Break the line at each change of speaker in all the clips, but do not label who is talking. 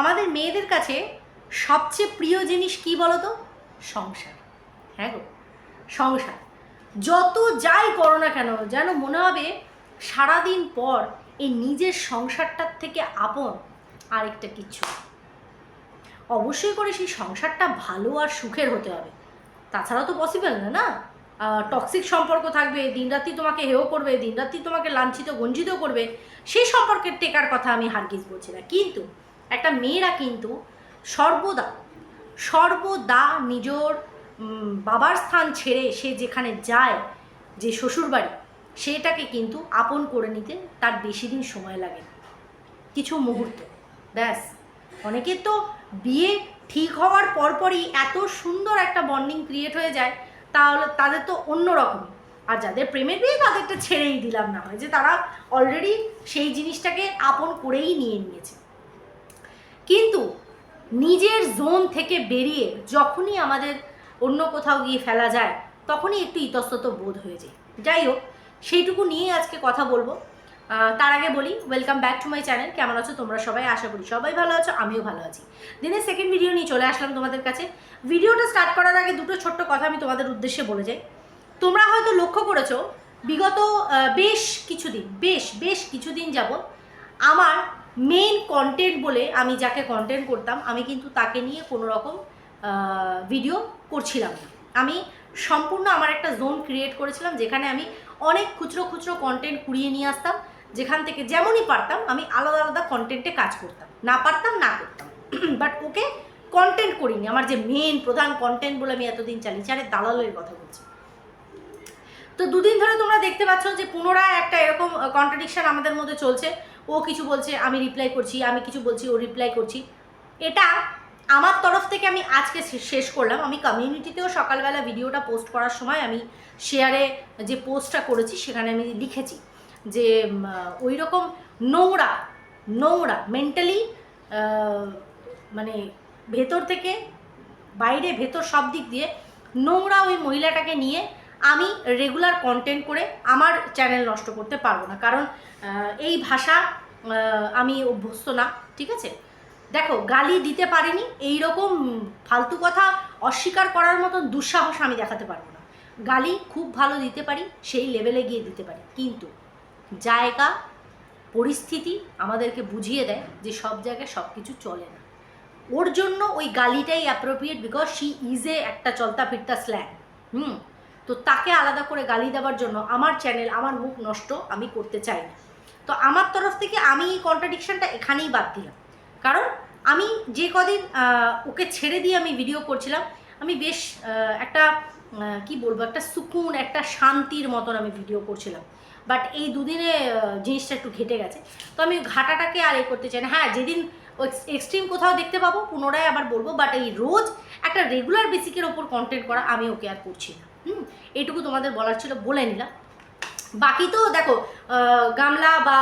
আমাদের মেয়েদের কাছে সবচেয়ে প্রিয় জিনিস কি বলো তো সংসার। হ্যাঁ গো, সংসার। যত যাই করো না কেন, যেন মনে হবে সারাদিন পর এই নিজের সংসারটার থেকে আপন আরেকটা কিচ্ছু অবশ্যই করে সেই সংসারটা ভালো আর সুখের হতে হবে। তাছাড়া তো পসিবল না না? টক্সিক সম্পর্ক থাকবে, দিনরাত্রি তোমাকে হেও করবে, দিনরাত্রি তোমাকে লাঞ্ছিত, গঞ্জিত করবে, সেই সম্পর্কের টেকার কথা আমি হারগিজ বলছি না। কিন্তু একটা মেয়েরা কিন্তু সর্বদা সর্বদা নিজের বাবার স্থান ছেড়ে সে যেখানে যায়, যে শ্বশুরবাড়ি, সেটাকে কিন্তু আপন করে নিতে তার বেশি দিন সময় লাগে কিছু মুহূর্ত, ব্যাস। অনেকে তো বিয়ে ঠিক হওয়ার পরপরই এত সুন্দর একটা বন্ডিং ক্রিয়েট হয়ে যায়, তাহলে তাদের তো অন্য রকম। আর যাদের প্রেমের বিয়ে তাদেরটা ছেড়েই দিলাম না হয় যে তারা অলরেডি সেই জিনিসটাকে আপন করেই নিয়ে নিয়েছে। কিন্তু নিজের জোন থেকে বেরিয়ে যখনই আমাদের অন্য কোথাও গিয়ে ফেলা যায়, তখনই একটু ইতস্তত বোধ হয়ে যায়। যাই হোক, সেইটুকু নিয়ে আজকে কথা বলব। তার আগে বলি welcome back to my channel কেমন আছো তোমরা সবাই? আশা করি সবাই ভালো আছো, আমিও ভালো আছি। দিনের সেকেন্ড ভিডিও নিয়ে চলে আসলাম তোমাদের কাছে। ভিডিওটা স্টার্ট করার আগে দুটো ছোট্ট কথা আমি তোমাদের উদ্দেশ্যে বলে যাই। তোমরা হয়তো লক্ষ্য করেছ, বিগত বেশ কিছুদিন, বেশ বেশ কিছুদিন যাবত আমার মেইন কন্টেন্ট বলে আমি যাকে কন্টেন্ট করতাম, আমি কিন্তু তাকে নিয়ে কোনো রকম ভিডিও করছিলাম না। আমি সম্পূর্ণ আমার একটা জোন ক্রিয়েট করেছিলাম, যেখানে আমি অনেক খুচরো খুচরো কন্টেন্ট কুড়িয়ে নিয়ে আসতাম, যেখান থেকে যেমনই পারতাম, আমি আলাদা আলাদা কন্টেন্টে কাজ করতাম। না পারতাম, না করতাম। বাট ওকে কন্টেন্ট করিনি। আমার যে মেন প্রধান কন্টেন্ট বলে আমি এতদিন চালিয়েছি, আরে দালালের কথা বলছি। তো দুদিন ধরে তোমরা দেখতে পাচ্ছ যে পুনরায় একটা এরকম কন্ট্রাডিকশান আমাদের মধ্যে চলছে। ও কিছু বলছে, আমি রিপ্লাই করছি, আমি কিছু বলছি, ও রিপ্লাই করছি। এটা আমার তরফ থেকে আমি আজকে শেষ করলাম। আমি কমিউনিটিতেও সকালবেলা ভিডিওটা পোস্ট করার সময় আমি শেয়ারে যে পোস্টটা করেছি, সেখানে আমি লিখেছি যে ওই রকম নোংরা নোংরা মেন্টালি মানে ভেতর থেকে বাইরে, ভেতর সব দিক দিয়ে নোংরা ওই মহিলাটাকে নিয়ে আমি রেগুলার কন্টেন্ট করে আমার চ্যানেল নষ্ট করতে পারব না। কারণ এই ভাষা আমি অভ্যস্ত না, ঠিক আছে? দেখো, গালি দিতে পারিনি এই রকম ফালতু কথা অস্বীকার করার মতন দুঃসাহস আমি দেখাতে পারব না। গালি খুব ভালো দিতে পারি, সেই লেভেলে গিয়ে দিতে পারি। কিন্তু জায়গা, পরিস্থিতি আমাদেরকে বুঝিয়ে দেয় যে সব জায়গায় সব কিছু চলে না। ওর জন্য ওই গালিটাই appropriate because she is a একটা চলতা ফিরতা স্ল্যাং হুম? তো তাকে আলাদা করে গালি দেওয়ার জন্য আমার চ্যানেল আমার মুখ নষ্ট আমি করতে চাই না। তো আমার তরফ থেকে আমি এই কন্ট্রাডিকশানটা এখানেই বাদ দিলাম। কারণ আমি যে কদিন ওকে ছেড়ে দিয়ে আমি ভিডিও করছিলাম, আমি বেশ একটা কি বলব, একটা সুকুন, একটা শান্তির মতন আমি ভিডিও করছিলাম। বাট এই দুদিনে জিনিসটা একটু ঘেটে গেছে। তো আমি ঘাটাটাকে আর এ করতে চাই না। হ্যাঁ যেদিন এক্সট্রিম কোথাও দেখতে পাবো, পুনরায় আবার বলব বাট এই রোজ একটা রেগুলার বেসিকের ওপর কন্টেন্ট করা আমি ওকে আর করছি না। হুম এইটুকু তোমাদের বলার ছিল, বলে নিলাম। বাকি তো দেখো গামলা বা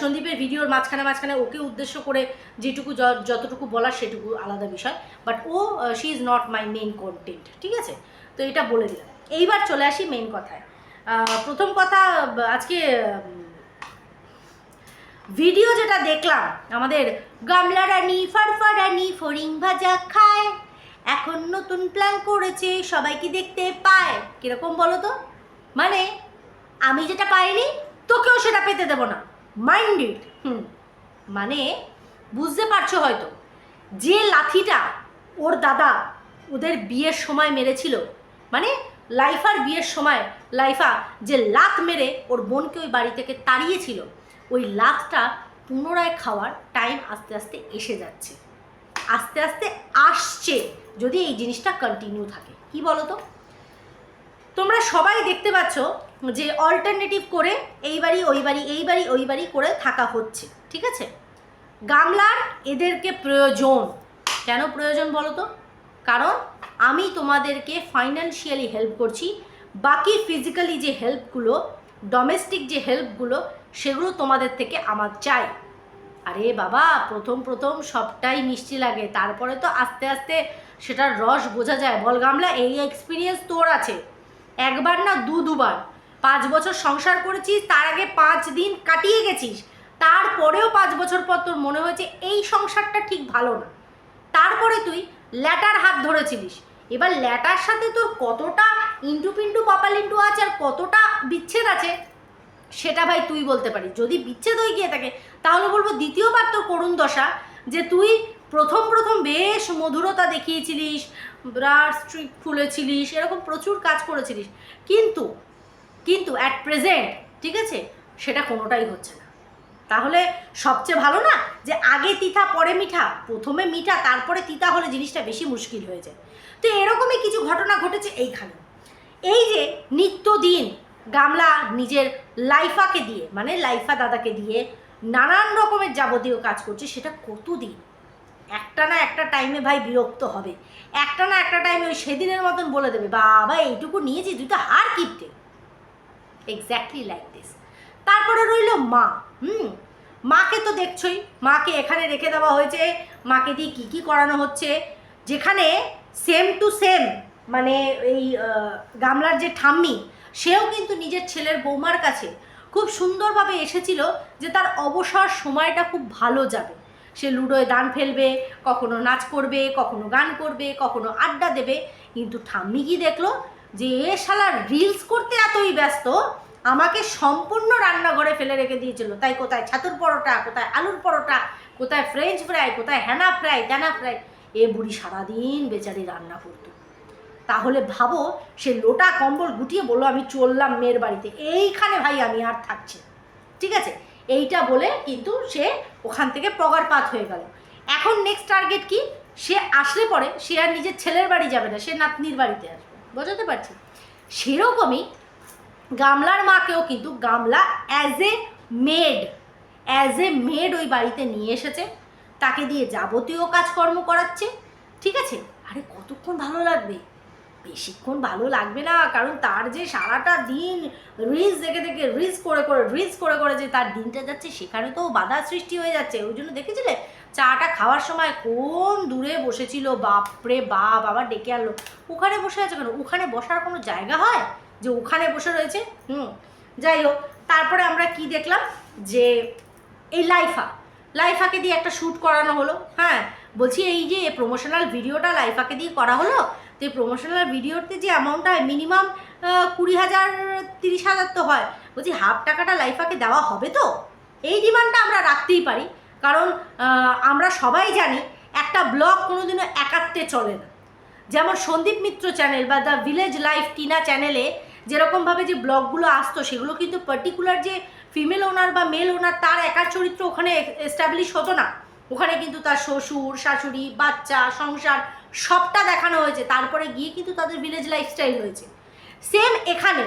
সন্দীপের ভিডিওর মাঝখানে মাঝখানে ওকে উদ্দেশ্য করে যেটুকু যতটুকু বলার সেটুকু আলাদা বিষয়। But O she is not my main content ঠিক আছে? তো এটা বলে দিলাম। এইবার চলে আসি মেইন কথায়। প্রথম কথা আজকে ভিডিও যেটা দেখলাম, আমাদের গামলা রানী, ফারফা রানী ফরিং ভাজা খায়। এখন নতুন প্ল্যান করেছে সবাইকে দেখতে পায়? কীরকম বলো তো? মানে আমি যেটা পাইনি, তোকেও সেটা পেতে দেবো না। Mind it hmm. মানে বুঝতে পারছ হয়তো, যে লাথিটা ওর দাদা ওদের বিয়ের সময় মেরেছিল মানে লাইফার বিয়ের সময়, লাইফা যে লাত মেরে ওর বোনকে ওই বাড়ি থেকে তাড়িয়েছিল, ওই লাতটা পুনরায় খাওয়ার টাইম আস্তে আস্তে এসে যাচ্ছে। আস্তে আস্তে আসছে যদি এই জিনিসটা কন্টিনিউ থাকে। কি বলো তো তোমরা সবাই দেখতে পাচ্ছ যে অল্টারনেটিভ করে এই বাড়ি, ওই বাড়ি, এই বাড়ি, ওই বাড়ি করে থাকা হচ্ছে, ঠিক আছে? গামলার এদেরকে প্রয়োজন। কেন প্রয়োজন বলো তো কারণ আমি তোমাদেরকে ফাইন্যান্সিয়ালি হেল্প করছি, বাকি ফিজিক্যালি যে হেল্পগুলো ডোমেস্টিক যে হেল্পগুলো সেগুলো তোমাদের থেকে আমার চাই। আরে বাবা, প্রথম প্রথম সবটাই মিষ্টি লাগে। তারপরে তো আস্তে আস্তে সেটার রস বোঝা যায়। বল গামলা, এই এক্সপিরিয়েন্স তোর আছে। একবার না দু দুবার। পাঁচ বছর সংসার করেছিস, তার আগে পাঁচ দিন কাটিয়ে গেছিস। তারপরেও পাঁচ বছর পর তোর মনে হয়েছে এই সংসারটা ঠিক ভালো না। তারপরে তুই ল্যাটার হাত ধরেছিলিস। এবার ল্যাটার সাথে তোর কতটা ইন্টু পিন্টু পাপালিন্টু আছে আর কতটা বিচ্ছেদ আছে? সেটা ভাই তুই বলতে পারিস। যদি বিচ্ছেদ হয়ে গিয়ে থাকে, তাহলে বলব দ্বিতীয়বার তোর করুণ দশা যে তুই প্রথম প্রথম বেশ মধুরতা দেখিয়েছিলিস, ব্রার স্ট্রিপ খুলেছিলিস, এরকম প্রচুর কাজ করেছিলিস। কিন্তু কিন্তু অ্যাট প্রেজেন্ট ঠিক আছে? সেটা কোনোটাই হচ্ছে না। তাহলে সবচেয়ে ভালো না যে আগে তিতা পরে মিঠা, প্রথমে মিঠা, তারপরে তিতা হলে জিনিসটা বেশি মুশকিল হয়ে যায়। তো এরকমই কিছু ঘটনা ঘটেছে এইখানে। এই যে নিত্যদিন গামলা নিজের লাইফাকে দিয়ে মানে লাইফা দাদাকে দিয়ে নানান রকমের যাবতীয় কাজ করছে, সেটা কতদিন? একটা না একটা টাইমে ভাই বিরক্ত হবে। একটা না একটা টাইমে ওই সেদিনের মতন বলে দেবে, বাবা, এইটুকু নিয়েছি, তুই তো হার কিপটে। এক্স্যাক্টলি লাইক দিস তারপরে রইল মা, হুম? মাকে তো দেখছই, মাকে এখানে রেখে দেওয়া হয়েছে, মাকে দিয়ে কী কী করানো হচ্ছে, যেখানে সেম টু সেম মানে এই গামলার যে ঠাম্মি সেও কিন্তু নিজের ছেলের বৌমার কাছে খুব সুন্দরভাবে এসেছিল যে তার অবসর সময়টা খুব ভালো যাবে। সে লুডোয় দান ফেলবে, কখনো নাচ করবে, কখনো গান করবে, কখনো আড্ডা দেবে। কিন্তু ঠাম্মি কি দেখল? যে এ শালা রিলস করতে এতই ব্যস্ত, আমাকে সম্পূর্ণ রান্নাঘরে ফেলে রেখে দিয়েছিল। তাই কোথায় ছাতুর পরোটা, কোথায় আলুর পরোটা, কোথায় ফ্রেঞ্চ ফ্রাই কোথায় হ্যানা ফ্রাই ট্যানা ফ্রাই এ বুড়ি সারাদিন বেচারি রান্না করতো। তাহলে ভাবো সে লোটা কম্বল গুটিয়ে বলল, আমি চললাম মেয়ের বাড়িতে। এইখানে ভাই আমি আর থাকছি ঠিক আছে? এইটা বলে কিন্তু সে ওখান থেকে পগারপাত হয়ে গেল। এখন নেক্সট টার্গেট কি? সে আসলে পরে সে আর নিজের ছেলের বাড়ি যাবে না, সে নাতনির বাড়িতে আসবে। বোঝাতে পারছি? সেরকমই গামলার মাকেও কিন্তু গামলা as a maid as a maid ওই বাড়িতে নিয়ে এসেছে। তাকে দিয়ে যাবতীয় কাজকর্ম করাচ্ছে। ঠিক আছে? আরে কতক্ষণ ভালো লাগবে? বেশিক্ষণ ভালো লাগবে না, কারণ তার যে সারাটা দিন রিলস দেখে দেখে রিলস করে করে রিলস করে করে যে তার দিনটা যাচ্ছে সেখানে তো বাধা সৃষ্টি হয়ে যাচ্ছে। ওই জন্য দেখেছিলে? চাটা খাওয়ার সময় কোন দূরে বসেছিল? বাপরে বাপ, আবার ডেকে আনলো। ওখানে বসে আছে কেন? ওখানে বসার কোনো জায়গা হয়? যে ওখানে বসে রয়েছে? হুম, যাই হোক। তারপরে আমরা কি দেখলাম? যে এই লাইফা। লাইফাকে দিয়ে একটা শ্যুট করানো হলো হ্যাঁ? বলছি, এই যে প্রমোশনাল ভিডিওটা লাইফাকে দিয়ে করা হলো, তো এই প্রমোশনাল ভিডিওতে যে অ্যামাউন্টটা মিনিমাম কুড়ি হাজার, তিরিশ হাজার তো হয়। বলছি হাফ টাকাটা লাইফাকে দেওয়া হবে তো? এই ডিমান্ডটা আমরা রাখতেই পারি। কারণ আমরা সবাই জানি, একটা ব্লগ কোনোদিনও একাত্তে চলে না। যেমন সন্দীপ মিত্র চ্যানেল বা দ্য ভিলেজ লাইফ টিনা চ্যানেলে যেরকমভাবে যে ব্লগগুলো আসতো, সেগুলো কিন্তু পার্টিকুলার যে ফিমেল ওনার বা মেল ওনার তার একার চরিত্র ওখানে এস্টাবলিশ হতো না। ওখানে কিন্তু তার শ্বশুর, শাশুড়ি, বাচ্চা, সংসার সবটা দেখানো হয়েছে। তারপরে গিয়ে কিন্তু তাদের ভিলেজ লাইফস্টাইল হয়েছে। সেম এখানে,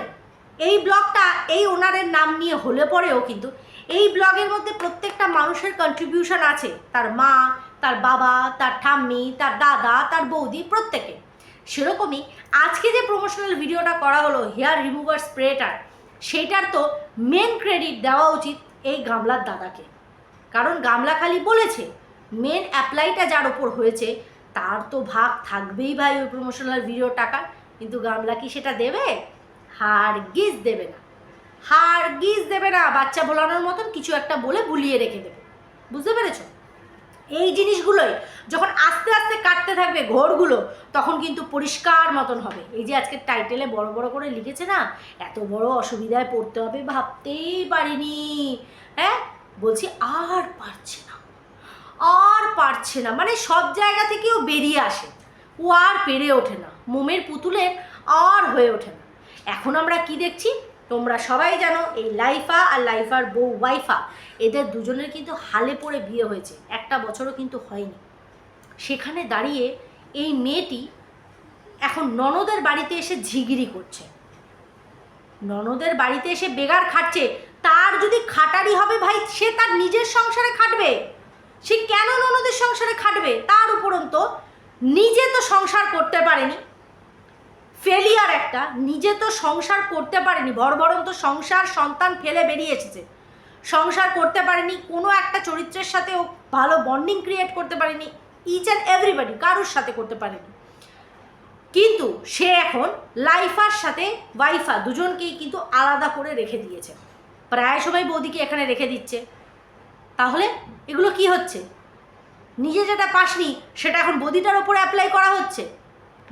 এই ব্লগটা এই ওনারের নাম নিয়ে হলে পরেও কিন্তু এই ব্লগের মধ্যে প্রত্যেকটা মানুষের কন্ট্রিবিউশন আছে। তার মা, তার বাবা, তার ঠাম্মি, তার দাদা, তার বৌদি, প্রত্যেকে। সেরকমই আজকে যে প্রমোশনাল ভিডিওটা করা হলো হেয়ার রিমুভার স্প্রেটার সেইটার তো মেন ক্রেডিট দেওয়া উচিত এই গামলার দাদাকে। কারণ গামলা খালি বলেছে মেন অ্যাপ্লাইটা যার ওপর হয়েছে, তার তো ভাগ থাকবেই ভাই ওই প্রমোশনাল ভিডিওর টাকা কিন্তু গামলা কি সেটা দেবে? হার গিজ দেবে না। হার গিজ দেবে না, বাচ্চা ভোলানোর মতন কিছু একটা বলে বুলিয়ে রেখে দেবে। বুঝতে পেরেছ? এই জিনিসগুলোই যখন আস্তে আস্তে কাটতে থাকবে ঘরগুলো, তখন কিন্তু পরিষ্কার মতন হবে। এই যে আজকে টাইটেলে বড় বড় করে লিখেছে না, এত বড় অসুবিধায় পড়তে হবে ভাবতেই পারিনি। হ্যাঁ? বলছি আর পারছে না। আর পারছে না। মানে সব জায়গা থেকেও বেরিয়ে আসে। ও আর পেরে ওঠে না। মোমের পুতুলের আর হয়ে ওঠে না। এখন আমরা কি দেখছি? তোমরা সবাই জানো এই লাইফা আর লাইফার বউ ওয়াইফা, এদের দুজনের কিন্তু হালে পড়ে বিয়ে হয়েছে। একটা বছরও কিন্তু হয়নি। সেখানে দাঁড়িয়ে এই মেয়েটি এখন ননদের বাড়িতে এসে ঝিগিরি করছে। ননদের বাড়িতে এসে বেগার খাটছে। তার যদি খাটারি হবে ভাই, সে তার নিজের সংসারে খাটবে। সে কেন ননদের সংসারে খাটবে? তার উপরন্ত নিজে তো সংসার করতে পারেনি। ফেলিয়ার একটা। নিজে তো সংসার করতে পারেনি বড় তো সংসার সন্তান ফেলে বেরিয়ে এসেছে। সংসার করতে পারেনি, কোনো একটা চরিত্রের সাথে ও ভালো বন্ডিং ক্রিয়েট করতে পারেনি ইচ অ্যান্ড এভরিবডি কারোর সাথে করতে পারেনি। কিন্তু সে এখন লাইফার সাথে ওয়াইফা দুজনকেই কিন্তু আলাদা করে রেখে দিয়েছে। প্রায় সবাই বৌদিকে এখানে রেখে দিচ্ছে। তাহলে এগুলো কি হচ্ছে? নিজে যেটা পাসনি, সেটা এখন বদিটার ওপরে অ্যাপ্লাই করা হচ্ছে?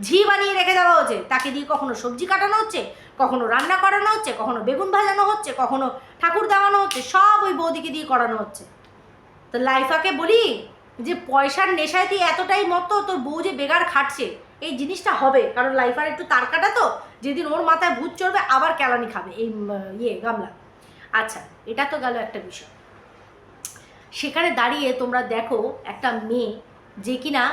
ঝি বানিয়ে রেখে দেওয়া হচ্ছে তাকে দিয়ে কখনো সবজি কাটানো হচ্ছে, কখনো রান্না করানো হচ্ছে, কখনো বেগুন ভাজানো হচ্ছে, কখনো ঠাকুর দেওয়ানো হচ্ছে, সব ওই বৌদিকে দিয়ে করানো হচ্ছে। তো লাইফাকে বলি যে পয়সার নেশায় তুই এতটাই মতো তোর বউ যে বেগার খাটছে, এই জিনিসটা হবে। কারণ লাইফার একটু তার কাটা তো, যেদিন ওর মাথায় ভূত চড়বে, আবার কেলানি খাবে এই ইয়ে গামলা। আচ্ছা এটা তো গেল একটা বিষয়। সেখানে দাঁড়িয়ে তোমরা দেখো একটা মেয়ে যে কিনা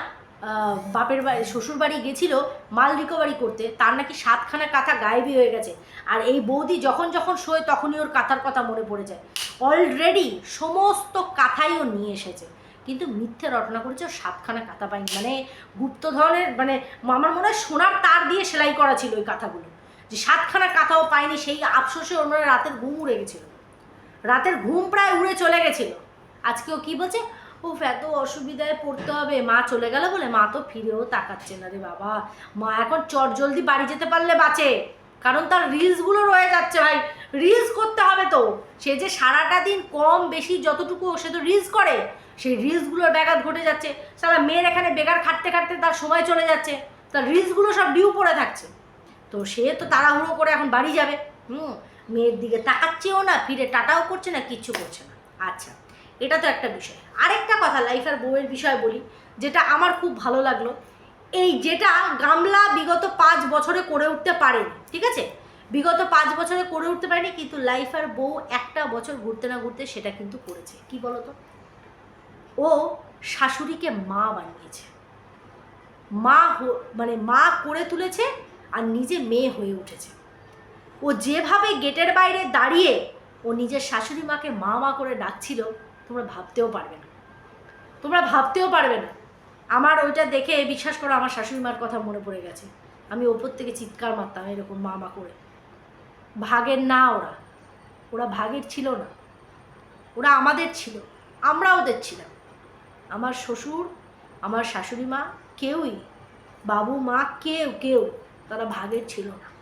বাপের বাড়ি, শ্বশুর বাড়ি গেছিল মাল রিকভারি করতে, তার নাকি সাতখানা কাঁথা গায়েবই হয়ে গেছে। আর এই বৌদি যখন যখন শোয় তখনই ওর কাঁথার কথা মনে পড়ে যায়। অলরেডি সমস্ত কাঁথাই ও নিয়ে এসেছে। কিন্তু মিথ্যে রটনা করেছে, ও সাতখানা কাঁথা পায়নি। মানে গুপ্ত ধরনের মানে আমার মনে হয় সোনার তার দিয়ে সেলাই করা ছিল ওই কাঁথাগুলো। যে সাতখানা কাঁথাও পায়নি, সেই আফসোসে মনে রাতের ঘুম উড়ে গেছিল। রাতের ঘুম প্রায় উড়ে চলে গেছিল। আজকেও কি বলছে? উফ, এত অসুবিধায় পড়তে হবে। মা চলে গেল বলে মা তো ফিরেও তাকাচ্ছে না রে বাবা। মা এখন চট জলদি বাড়ি যেতে পারলে বাঁচে। কারণ তার রিলসগুলো রয়ে যাচ্ছে ভাই। রিলস করতে হবে তো। সে যে সারাটা দিন কম বেশি যতটুকু সে তো রিলস করে, সেই রিলসগুলোর ব্যাঘাত ঘটে যাচ্ছে। সারা মেয়ের এখানে বেকার খাটতে খাটতে তার সময় চলে যাচ্ছে। তার রিলসগুলো সব ডিউ পড়ে থাকছে। তো সে তো তাড়াহুড়ো করে এখন বাড়ি যাবে। হুম, মেয়ের দিকে তাকাচ্ছেও না, ফিরে টাটাও করছে না, কিচ্ছু করছে না। আচ্ছা। এটা তো একটা বিষয়। আরেকটা কথা লাইফের বউয়ের বিষয় বলি, যেটা আমার খুব ভালো লাগল, এই যেটা গামলা বিগত পাঁচ বছরে করে উঠতে পারেনি, ঠিক আছে? বিগত পাঁচ বছরে করে উঠতে পারেনি, কিন্তু লাইফের বউ একটা বছর ঘুরতে না ঘুরতে সেটা কিন্তু করেছে। কি বলতো? ও শাশুড়িকে মা বানিয়েছে। মা মানে মা করে তুলেছে আর নিজে মেয়ে হয়ে উঠেছে। ও যেভাবে গেটের বাইরে দাঁড়িয়ে ও নিজের শাশুড়ি মাকে মা মা করে ডাকছিল তোমরা ভাবতেও পারবে না। তোমরা ভাবতেও পারবে না। আমার ওইটা দেখে বিশ্বাস করো, আমার শাশুড়ি মার কথা মনে পড়ে গেছে। আমি ওপর থেকে চিৎকার মারতাম এরকম মা মা করে। ভাগের না ওরা। ওরা ভাগের ছিল না। ওরা আমাদের ছিল। আমরা ওদের ছিলাম। আমার শ্বশুর, আমার শাশুড়ি মা কেউই, বাবু মা কেউ কেউ তারা ভাগের ছিল না।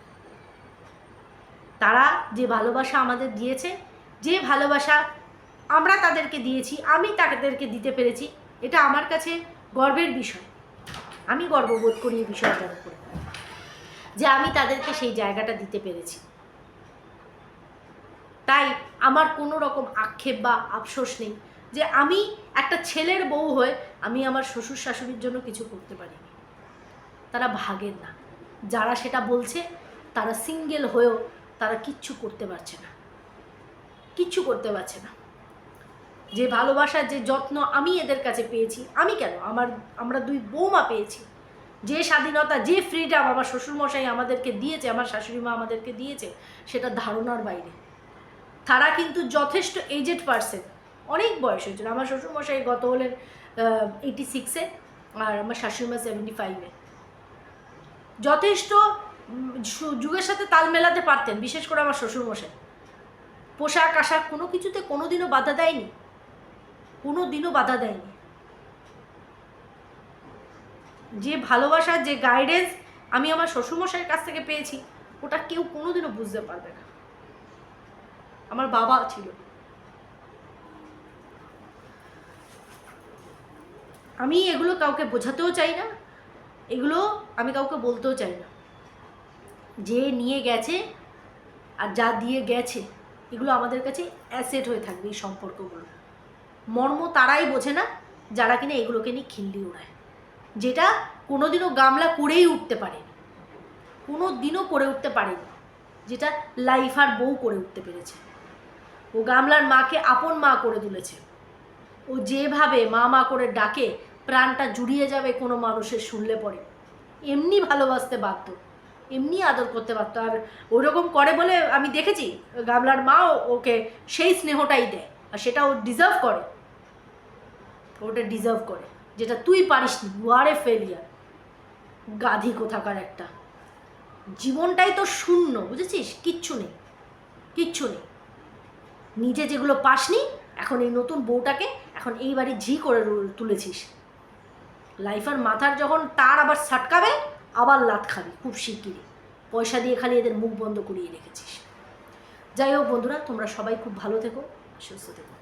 তারা যে ভালোবাসা আমাদের দিয়েছে, যে ভালোবাসা আমরা তাদেরকে দিয়েছি, আমি তাদেরকে দিতে পেরেছি। এটা আমার কাছে গর্বের বিষয়। আমি গর্ববোধ করি এই বিষয়টার উপরে। যে আমি তাদেরকে সেই জায়গাটা দিতে পেরেছি। তাই আমার কোনো রকম আক্ষেপ বা আফসোস নেই যে আমি একটা ছেলের বউ হয়ে আমি আমার শ্বশুর শাশুড়ির জন্য কিছু করতে পারিনি তারা ভাগের না। যারা সেটা বলছে, তারা সিঙ্গেল হয়েও তারা কিচ্ছু করতে পারছে না। কিচ্ছু করতে পারছে না। যে ভালোবাসা, যে যত্ন আমি এদের কাছে পেয়েছি, আমি কেন? আমার, আমরা দুই বৌমা পেয়েছি। যে স্বাধীনতা, যে ফ্রিডম আমার শ্বশুরমশাই আমাদেরকে দিয়েছে, আমার শাশুড়ি মা আমাদেরকে দিয়েছে, সেটা ধারণার বাইরে। তারা কিন্তু যথেষ্ট এজেড পার্সন অনেক বয়স হয়েছিল আমার শ্বশুরমশাই গত হলেন এইটি সিক্সে আর আমার শাশুড়িমা সেভেন্টি ফাইভে যথেষ্ট যুগের সাথে তাল মেলাতে পারতেন, বিশেষ করে আমার শ্বশুরমশাই। পোশাক আশাক কোনো কিছুতে কোনো দিনও বাধা দেয়নি। কোনো দিনও বাধা দেয়নি। যে ভালোবাসা, যে গাইডেন্স আমি আমার শ্বশুরমশাইয়ের কাছ থেকে পেয়েছি, ওটা কেউ কোনোদিনও বুঝতে পারবে না। আমার বাবা ছিল। আমি এগুলো কাউকে বোঝাতেও চাই না, এগুলো আমি কাউকে বলতেও চাই না। যে নিয়ে গেছে আর যা দিয়ে গেছে, এগুলো আমাদের কাছে অ্যাসেট হয়ে থাকবে এই সম্পর্কগুলো। মর্ম তারাই বোঝে না, যারা কিনা এগুলোকে নিয়ে খিল্লি ওড়ায় যেটা কোনোদিনও গামলা করেই উঠতে পারেনি। কোনো দিনও করে উঠতে পারেনি। যেটা লাইফ আর বউ করে উঠতে পেরেছে। ও গামলার মাকে আপন মা করে তুলেছে। ও যেভাবে মা মা করে ডাকে, প্রাণটা জুড়িয়ে যাবে কোনো মানুষের শুনলে পরে। এমনি ভালোবাসতে বাধ্য, এমনি আদর করতে পারতো আর ওরকম করে বলে আমি দেখেছি, গামলার মাও ওকে সেই স্নেহটাই দেয়। আর সেটা ও ডিজার্ভ করে। ওটা ডিজার্ভ করে। যেটা তুই পারিস নি ইউ আর এ ফেলিয়ার গাধি কোথাকার একটা। জীবনটাই তো শূন্য, বুঝেছিস? কিচ্ছু নেই। কিচ্ছু নেই। নিজে যেগুলো পাসনি, এখন এই নতুন বউটাকে এখন এই বাড়ি ঝি করে তুলেছিস। লাইফার মাথার যখন তার আবার সাটকাবে, আবার লাত খাবি, খুব শিগগিরই। পয়সা দিয়ে খালি এদের মুখ বন্ধ করিয়ে রেখেছিস। যাই হোক বন্ধুরা, তোমরা সবাই খুব ভালো থেকো, সুস্থ থেকো।